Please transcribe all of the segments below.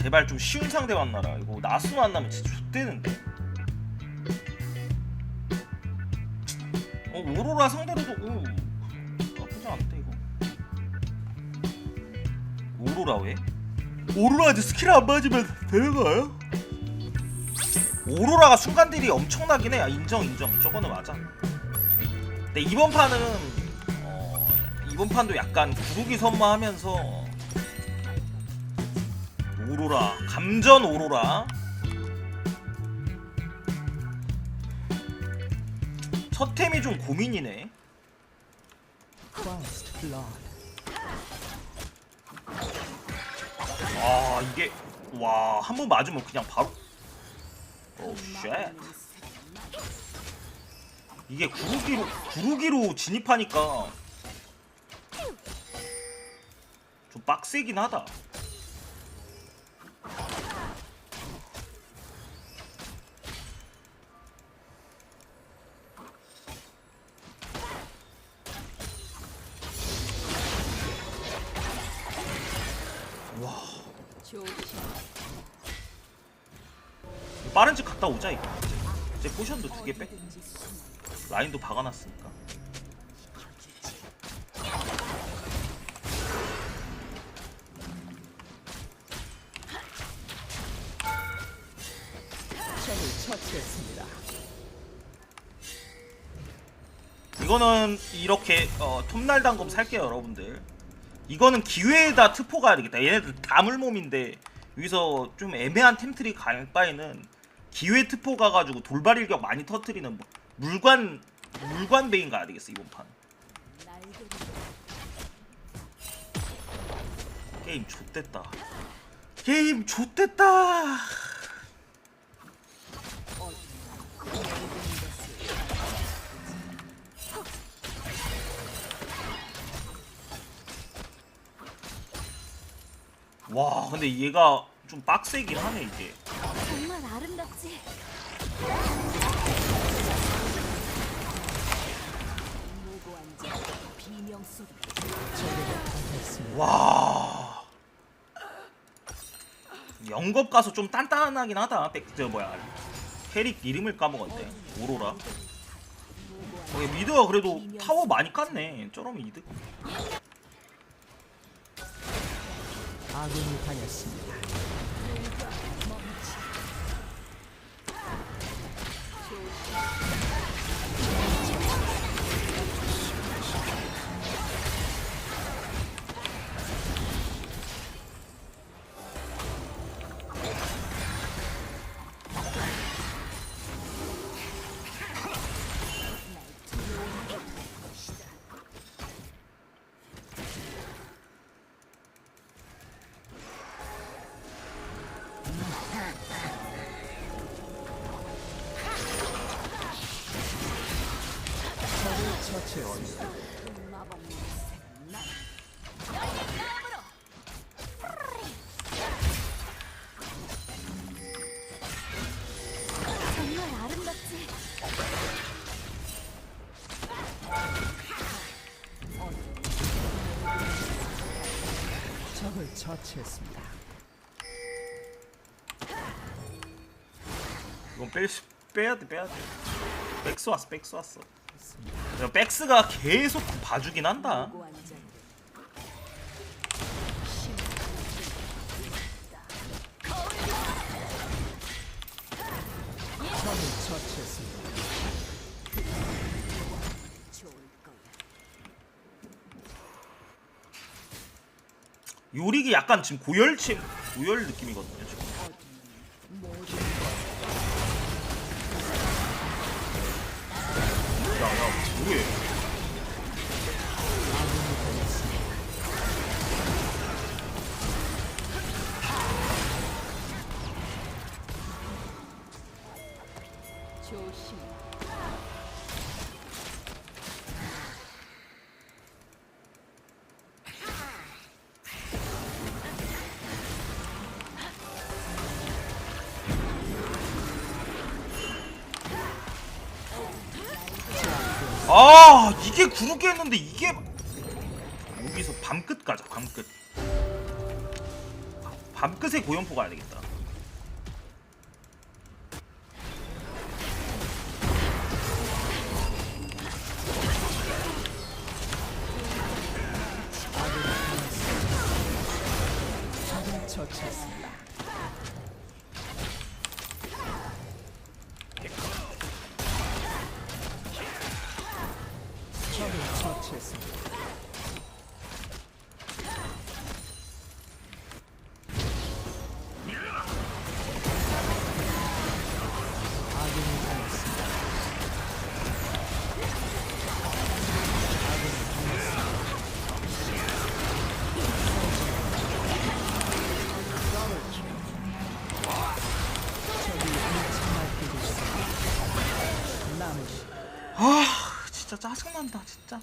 제발 좀 쉬운 상대 만나라. 이거 나수 만나면 진짜 X되는데. 어 오로라 상대로도 오 나쁘지 않대 이거. 오로라 왜? 오로라한테 스킬 안 맞으면 되는 거예요? 오로라가 순간들이 엄청나긴 해. 아, 인정 인정. 저거는 맞아. 근데 이번 판은 어, 이번 판도 약간 구르기 선마하면서 오로라 감전 오로라 첫 템이 좀 고민이네. 아 이게 와 한 번 맞으면 그냥 바로 오 쉣. 이게 구르기로 구르기로 진입하니까 좀 빡세긴 하다. 빠른 집 갔다 오자 이거. 이제 포션도 두 개 빼. 라인도 박아놨으니까. 처치했습니다. 이거는 이렇게 어, 톱날 단검 살게요 여러분들 이거는 기회에다 트포 가야 되겠다 얘네들 다물몸인데 여기서 좀 애매한 템트리 갈 바에는 기회 트포 가가지고 돌발 일격 많이 터트리는 뭐 물관 물관 베인 가야 되겠어 이번 판. 게임 좆됐다. 게임 좆됐다! 와 근데 얘가 좀 빡세긴 하네 이게 와. 영겁 가서 좀 단단하긴 하다. 백 저 뭐야. 캐릭 이름을 까먹었네. 오로라. 어, 얘 미드가 그래도 타워 많이 깠네. 저러면 이득. 아군이 당했습니다. 처치했습니다. 정말 아름답지. 적을 처치했습니다. 이건 뺄, 수- 빼야 돼 빼야 돼 백스 왔어 백스 왔어 야, 백스가 계속 봐주긴 한다. 요릭이 약간 지금 고열침 고열 느낌이거든요 야야 뭐해 아 이게 구르기 했는데 이게 여기서 밤끝 가자 밤끝 밤끝에 고연포 가야 되겠다. 짜 짜증난다 진짜.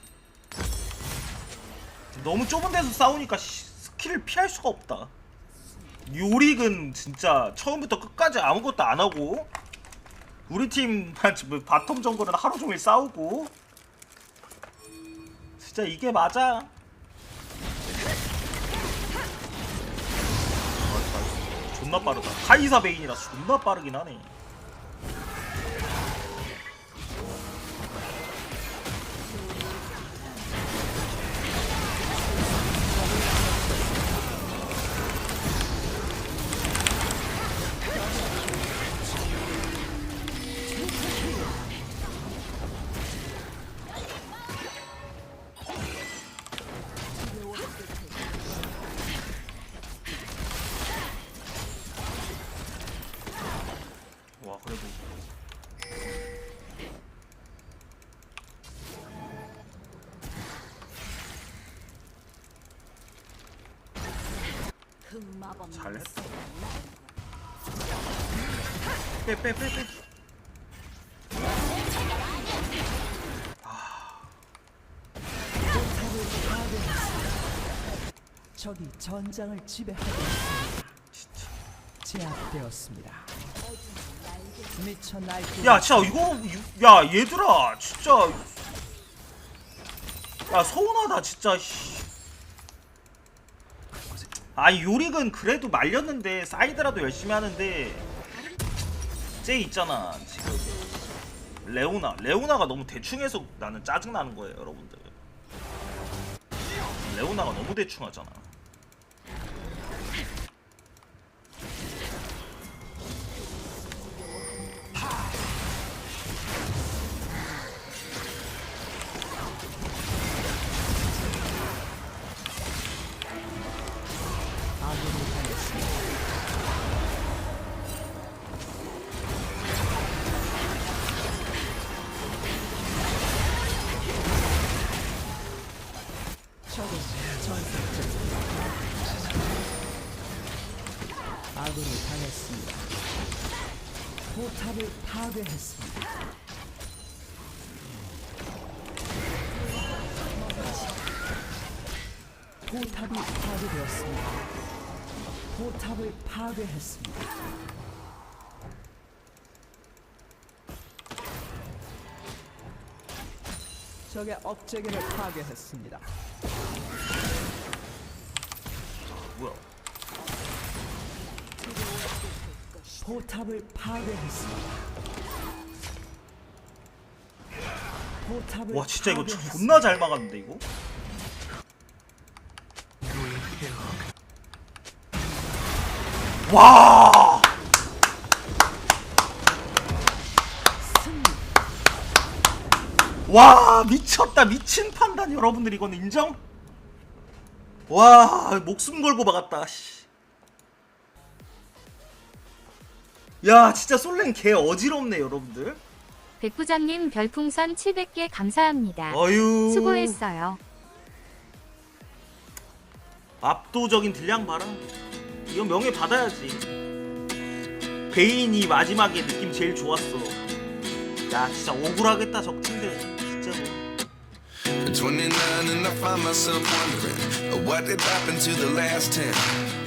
너무 좁은 데서 싸우니까 씨, 스킬을 피할 수가 없다. 요릭은 진짜 처음부터 끝까지 아무것도 안 하고 우리 팀만 지금 바텀 정글은 하루 종일 싸우고 진짜 이게 맞아? 존나 빠르다. 카이사 베인이라 존나 빠르긴 하네. 잘했어. 빼 빼 빼 빼. 적이 전장을 지배하고 있습니다. 제압되었습니다. 미쳐 날뛰고 야 진짜 이거 이- 야 얘들아 진짜 야 서운하다 진짜 씨. 아니 요릭은 그래도 말렸는데 사이드라도 열심히 하는데. 쟤 있잖아 지금. 레오나. 레오나가 너무 대충해서 나는 짜증나는 거예요 여러분들. 레오나가 너무 대충하잖아 포탑을 파괴했습니다. 포탑이 파괴되었습니다. 포탑을 파괴했습니다. 적의 업체계를 파괴했습니다. 뭐야 포탑을 파괴했습니다. 포탑을 와 진짜 이거 파괴했습니다. 존나 잘 막았는데 이거 와. 와 미쳤다 미친 판단 여러분들 이건 인정? 와 목숨 걸고 막았다 씨. 야 진짜 솔랭 개 어지럽네 여러분들. 백부장님 별풍선 700개 감사합니다. 어유. 수고했어요. 압도적인 딜량 봐라. 이건 명예 받아야지. 베인이 마지막에 느낌 제일 좋았어. 야 진짜 억울하겠다 적팀들. 진짜로 29 and I find myself wondering uh, what did happen to the last 10.